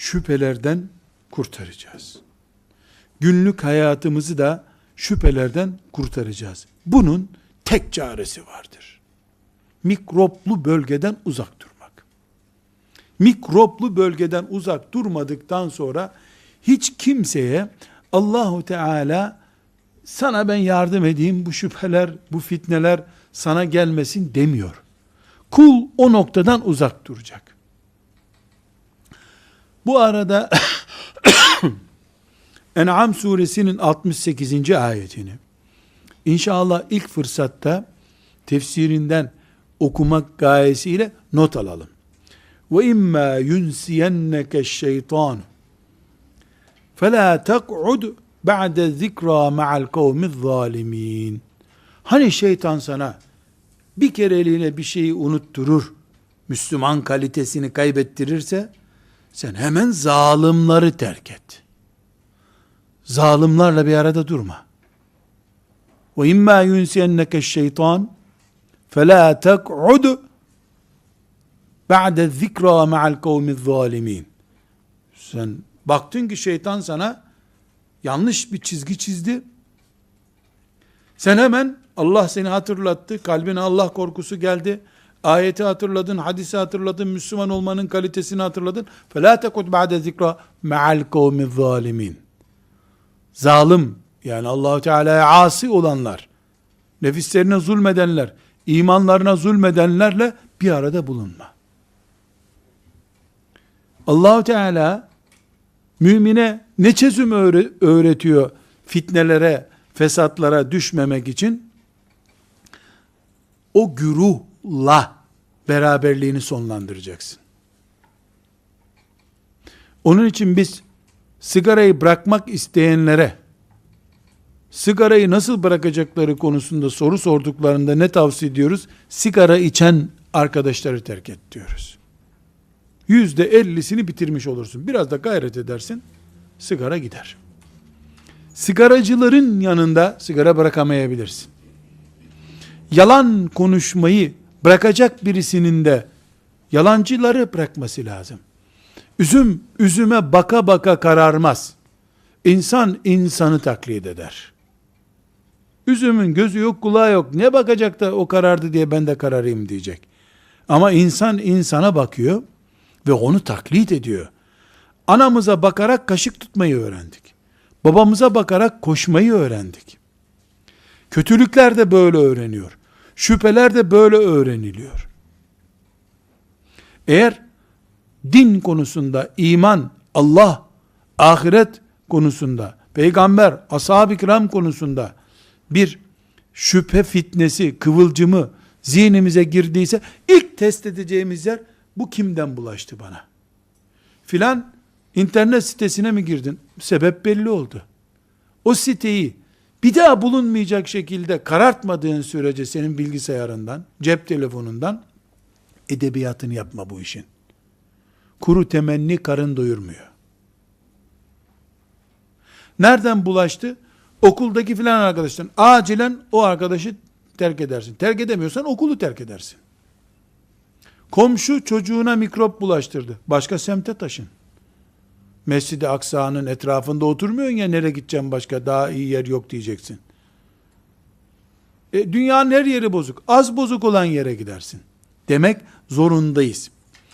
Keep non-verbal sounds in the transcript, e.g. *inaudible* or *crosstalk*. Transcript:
şüphelerden kurtaracağız. Günlük hayatımızı da şüphelerden kurtaracağız. Bunun tek çaresi vardır. Mikroplu bölgeden uzak durmak. Mikroplu bölgeden uzak durmadıktan sonra hiç kimseye Allahu Teala sana ben yardım edeyim bu şüpheler, bu fitneler sana gelmesin demiyor. Kul o noktadan uzak duracak. Bu arada *coughs* En'am suresinin 68. ayetini inşallah ilk fırsatta tefsirinden okumak gayesiyle not alalım. Ve imma yunsiyenneke şeytan fela tek'ud ba'de zikra ma'al kavmiz zalimin. Hani şeytan sana bir kereliğine bir şeyi unutturur, Müslüman kalitesini kaybettirirse, sen hemen zalimleri terk et. Zalimlerle bir arada durma. Ve imma yunsiyenneke şeytan fela tek'ud ba'de zikra ma'al kavmi zalimin. Sen baktın ki şeytan sana yanlış bir çizgi çizdi. Sen hemen Allah seni hatırlattı. Kalbine Allah korkusu geldi. Ayeti hatırladın, hadisi hatırladın, Müslüman olmanın kalitesini hatırladın. فَلَا تَكُدْ بَعْدَ ذِكْرَ مَعَ الْقَوْمِ الظَّالِمِينَ Zalim, yani allah Teala'ya asi olanlar, nefislerine zulmedenler, imanlarına zulmedenlerle bir arada bulunma. allah Teala, mümine ne çözüm öğretiyor fitnelere, fesatlara düşmemek için? O güruhla beraberliğini sonlandıracaksın. Onun için biz sigarayı bırakmak isteyenlere sigarayı nasıl bırakacakları konusunda soru sorduklarında ne tavsiye ediyoruz? Sigara içen arkadaşları terk et diyoruz. Yüzde ellisini bitirmiş olursun. Biraz da gayret edersin, sigara gider. Sigaracıların yanında sigara bırakamayabilirsin. Yalan konuşmayı bırakacak birisinin de yalancıları bırakması lazım. Üzüm üzüme baka baka kararmaz. İnsan insanı taklit eder. Üzümün gözü yok kulağı yok. Ne bakacak da o karardı diye ben de kararayım diyecek. Ama insan insana bakıyor ve onu taklit ediyor. Anamıza bakarak kaşık tutmayı öğrendik. Babamıza bakarak koşmayı öğrendik. Kötülükler de böyle öğreniyor. Şüpheler de böyle öğreniliyor. Eğer din konusunda iman, Allah, ahiret konusunda, peygamber, ashab-ı kiram konusunda bir şüphe fitnesi, kıvılcımı zihnimize girdiyse ilk test edeceğimiz yer bu kimden bulaştı bana? Filan internet sitesine mi girdin? Sebep belli oldu. O siteyi bir daha bulunmayacak şekilde karartmadığın sürece senin bilgisayarından, cep telefonundan edebiyatını yapma bu işin. Kuru temenni karın doyurmuyor. Nereden bulaştı? Okuldaki filan arkadaştan. Acilen o arkadaşı terk edersin. Terk edemiyorsan okulu terk edersin. Komşu çocuğuna mikrop bulaştırdı. Başka semte taşın. Mescid-i Aksa'nın etrafında oturmuyorsun ya nereye gideceğim başka daha iyi yer yok diyeceksin. E, dünyanın her yeri bozuk. Az bozuk olan yere gidersin. Demek zorundayız.